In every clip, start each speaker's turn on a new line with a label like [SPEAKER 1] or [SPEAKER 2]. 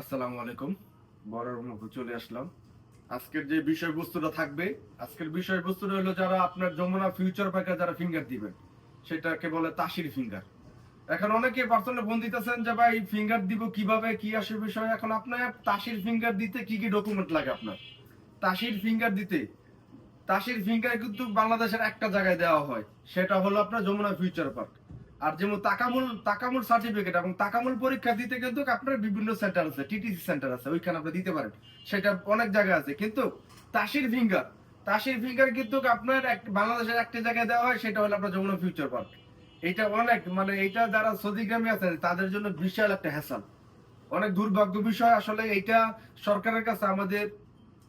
[SPEAKER 1] আসসালামু আলাইকুম। বড়র মুখে চলে আসলাম। আজকের যে বিষয়বস্তুটা থাকবে, আজকের বিষয়বস্তুটা হলো যারা আপনার যমুনা ফিউচার প্যাকে যারা ফিঙ্গার দিবেন, সেটাকে বলে তাসির ফিঙ্গার এখন অনেকে পার্সোনাল ফোন দিতেছেন যে, ভাই ফিঙ্গার দিব কীভাবে, কি আসে বিষয়? এখন আপনার তাসির ফিঙ্গার দিতে কি কি ডকুমেন্ট লাগে আপনার? তাসির ফিঙ্গার দিতে, তাসির ফিঙ্গার কিন্তু বাংলাদেশের একটা জায়গায় দেওয়া হয়, সেটা হলো আপনার যমুনা ফিউচার পার্ক আর যেমন তাকামুল তাকামুল সার্টিফিকেট এবং তাকামুল পরীক্ষা দিতে কিন্তু আপনার বিভিন্ন সেন্টার আছে টিটিসি সেন্টার আছে, ওইখানে আপনি দিতে পারেন। সেটা অনেক জায়গায় আছে। কিন্তু তাসির ফিঙ্গার তাসির ফিঙ্গার কিন্তু আপনার এক- বাংলাদেশের একটা জায়গায় দেওয়া হয়, সেটা হলো আপনার যমুনা ফিউচার পার্ক এটা অনেক মানে এটা যারা সদিগ্রামী আছেন তাদের জন্য বিশাল একটা হ্যাসাল অনেক দুর্ভাগ্য বিষয়, আসলে এটা সরকারের কাছে আমাদের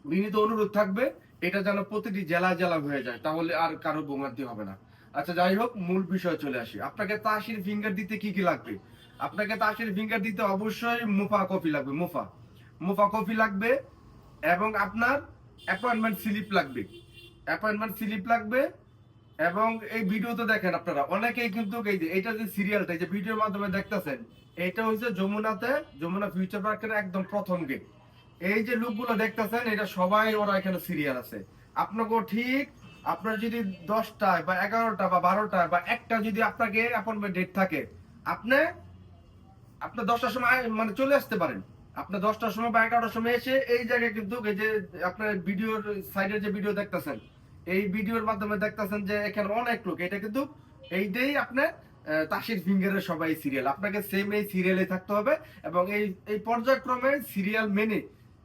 [SPEAKER 1] বিনীত অনুরোধ থাকবে, এটা যেন প্রতিটি জেলায় জেলা হয়ে যায়, তাহলে আর কারও বোমার্তি হবে না। আচ্ছা যাই হোক, মূল বিষয় চলে আসি। আপনাকে তাসির ফিঙ্গার দিতে কি কি লাগবে? আপনাকে তাসির ফিঙ্গার দিতে অবশ্যই মুফা কপি লাগবে, মুফা। মুফা কপি লাগবে এবং আপনার অ্যাপয়েন্টমেন্ট স্লিপ লাগবে। অ্যাপয়েন্টমেন্ট স্লিপ লাগবে এবং এই ভিডিওতে দেখেন আপনারা, অনেকেই কিন্তু এই যে এটা যে সিরিয়ালটা যে ভিডিওর মাধ্যমে দেখতেছেন, এটা হচ্ছে যমুনাতে, যমুনা ফিউচার পার্কের একদম প্রথম গেট এই যে লোকগুলো দেখতেছেন, এটা সবাই ওরা এখানে সিরিয়াল আছে। আপনাকে ঠিক আপনার যদি দশটায় বা এগারোটা বা বারোটায় বা একটা যদি আপনাকে অ্যাপয়েন্টমেন্ট ডেট থাকে, আপনি আপনার দশটার সময় মানে চলে আসতে পারেন। আপনার দশটার সময় বা এগারোটার সময় এসে এই জায়গায় কিন্তু এই যে আপনার ভিডিওর সাইডের যে ভিডিও দেখতেছেন, এই ভিডিওর মাধ্যমে দেখতেছেন যে এখানে অনেক লোক, এটা কিন্তু এইটাই আপনার তাসির ফিঙ্গারের সবাই সিরিয়াল আপনাকে সেম এই সিরিয়ালে থাকতে হবে এবং এই এই পর্যায়ক্রমে সিরিয়াল মেনে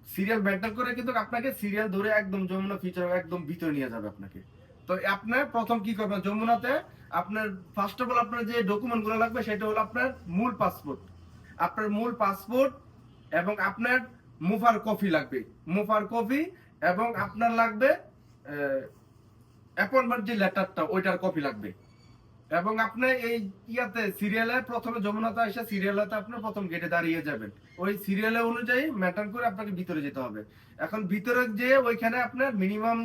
[SPEAKER 1] সিরিয়াল মেনটেন করে কিন্তু আপনাকে সিরিয়াল ধরে একদম যমুনা ফিচার একদম ভিতরে নিয়ে যাবে আপনাকে। তো আপনার প্রথম কি করবেন? যমুনাতে আপনার ফার্স্ট অফ অল আপনার যে ডকুমেন্টগুলো লাগবে সেটা হলো আপনার মূল পাসপোর্ট আপনার মূল পাসপোর্ট এবং আপনার মুফার কপি লাগবে। মুফার কপি এবং আপনার লাগবে অ্যাপয়েন্টমেন্ট যে লেটারটা ওইটার কপি লাগবে। এবং আপনি এই ইয়াতে সিরিয়ালে প্রথমে যমুনাতে এসে সিরিয়ালেতে আপনি প্রথম গেটে দাঁড়িয়ে যাবেন। ওই সিরিয়ালে অনুযায়ী ম্যাটার করে আপনাকে ভিতরে যেতে হবে। এখন ভিতরে যে ওইখানে আপনার মিনিমাম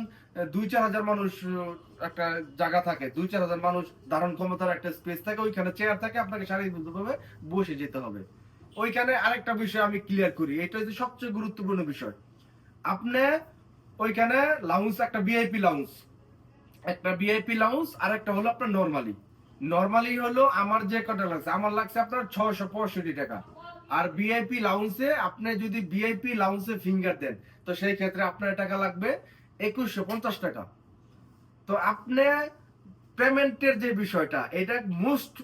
[SPEAKER 1] দুই চার হাজার মানুষ একটা জায়গা থাকে। দুই চার হাজার মানুষ ধারণ ক্ষমতার একটা স্পেস থাকে, ওইখানে চেয়ার থাকে, আপনাকে শারীরিকভাবে বসে যেতে হবে। ওইখানে আরেকটা বিষয় আমি ক্লিয়ার করি, এটা হচ্ছে সবচেয়ে গুরুত্বপূর্ণ বিষয়। আপনি ওইখানে লাউন্স একটা ভিআইপি লাউন্স একটা ভিআইপি লাউন্স আর একটা হলো আপনার নরমালি নরমালি হলো আমার যে কটা লাগছে, আমার লাগছে আপনার ছশো পঁয়ষট্টি টাকা। আর ভিআইপি লাউন্সে আপনি যদি ভিআইপি লাউন্সে ফিঙ্গার দেন, তো সেই ক্ষেত্রে আপনার টাকা লাগবে একুশশো পঞ্চাশ টাকা। তো আপনি পেমেন্টের যে বিষয়টা, এটা মোস্ট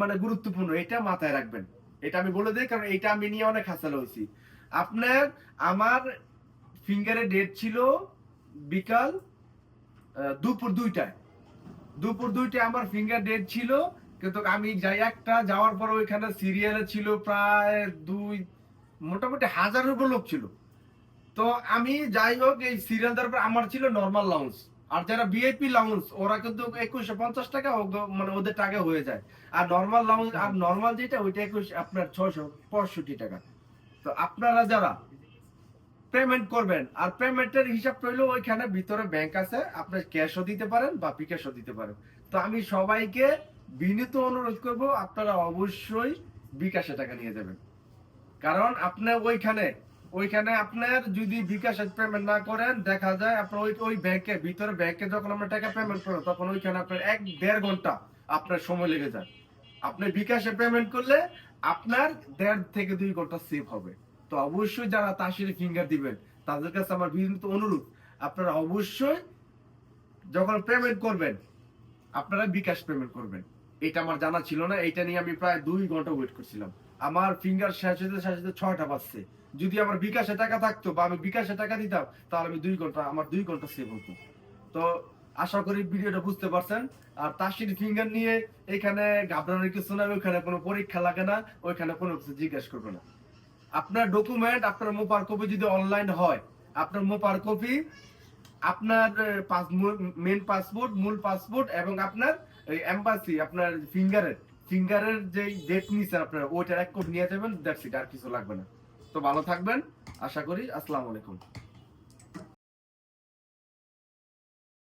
[SPEAKER 1] মানে গুরুত্বপূর্ণ, এটা মাথায় রাখবেন। এটা আমি বলে দিই, কারণ এটা আমি নিয়ে অনেক হাসাল হয়েছি। আপনার, আমার ফিঙ্গারের ডেট ছিল বিকাল দুপুর দুইটায়। দুপুর দুইটায় আমার ফিঙ্গার ডেট ছিল। কিন্তু আমি যাই একটা, যাওয়ার পর ওইখানে সিরিয়ালে ছিল প্রায় দুই, মোটামুটি হাজারের উপর লোক ছিল। তো আমি যাই হোক, এই সিরিয়াল দেওয়ার পর আমার ছিল নর্মাল লাউন্স আর যারা ভিআইপি লাউন্স ওরা কিন্তু একুশশো পঞ্চাশ টাকা মানে ওদের টাকা হয়ে যায়। আর নর্মাল লাউন্স আর নর্মাল যেটা, ওইটা একুশ, আপনার ছয়শো পঁয়ষট্টি টাকা। তো আপনারা যারা পেমেন্ট করবেন। আর পেমেন্টের হিসাব রইল ওইখানে ভিতরে ব্যাংক আছে, আপনি ক্যাশও দিতে পারেন বা বিকাশও দিতে পারেন। তো আমি সবাইকে বিনীত অনুরোধ করব, আপনারা অবশ্যই বিকাশে টাকা নিয়ে যাবেন। কারণ আপনি ওইখানে ওইখানে আপনার যদি বিকাশে পেমেন্ট না করেন, দেখা যায় আপনার ওই ওই ব্যাংকে ভিতরে ব্যাংকে যখন আমরা টাকা পেমেন্ট করেন তখন ওইখানে আপনার এক দেড় ঘণ্টা আপনার সময় লেগে যায়। আপনি বিকাশে পেমেন্ট করলে আপনার দেড় থেকে দুই ঘণ্টা সেভ হবে। তো অবশ্যই যারা তাসির ফিঙ্গার দিবেন, তাদের কাছে আমার বিনীত অনুরোধ, আপনারা অবশ্যই যখন পেমেন্ট করবেন, আপনারা বিকাশ পেমেন্ট করবেন। এটা আমার জানা ছিল না এটা নিয়ে আমি প্রায় দুই ঘণ্টা ওয়েট করছিলাম। আমার ফিঙ্গার শেষ হতে শেষ হতে ছয়টা বাজছে। যদি আমার বিকাশে টাকা থাকতো বা আমি বিকাশে টাকা দিতাম, তাহলে আমি দুই ঘণ্টা, আমার দুই ঘণ্টা সেভ হতো। তো আশা করি ভিডিওটা বুঝতে পারছেন। আর তাসির ফিঙ্গার নিয়ে এখানে ঘাবড়ানোর কিছু না ওইখানে কোনো পরীক্ষা লাগে না, ওইখানে কোনো কিছু জিজ্ঞেস করবে না। আপনার ডকুমেন্ট আপনার মোপার কপি যদি অনলাইন হয়, আপনার মোপার কপি আপনার মেন পাসপোর্ট মূল পাসপোর্ট এবং আপনার এম্বাসি আপনার ফিঙ্গারের ফিঙ্গারের যে ডেট নিছে আপনার, ওইটার এক কপি নিয়ে যাবেন দ্যাটস ইট আর কিছু লাগবে না। তো ভালো থাকবেন, আশা করি, আসসালামু আলাইকুম।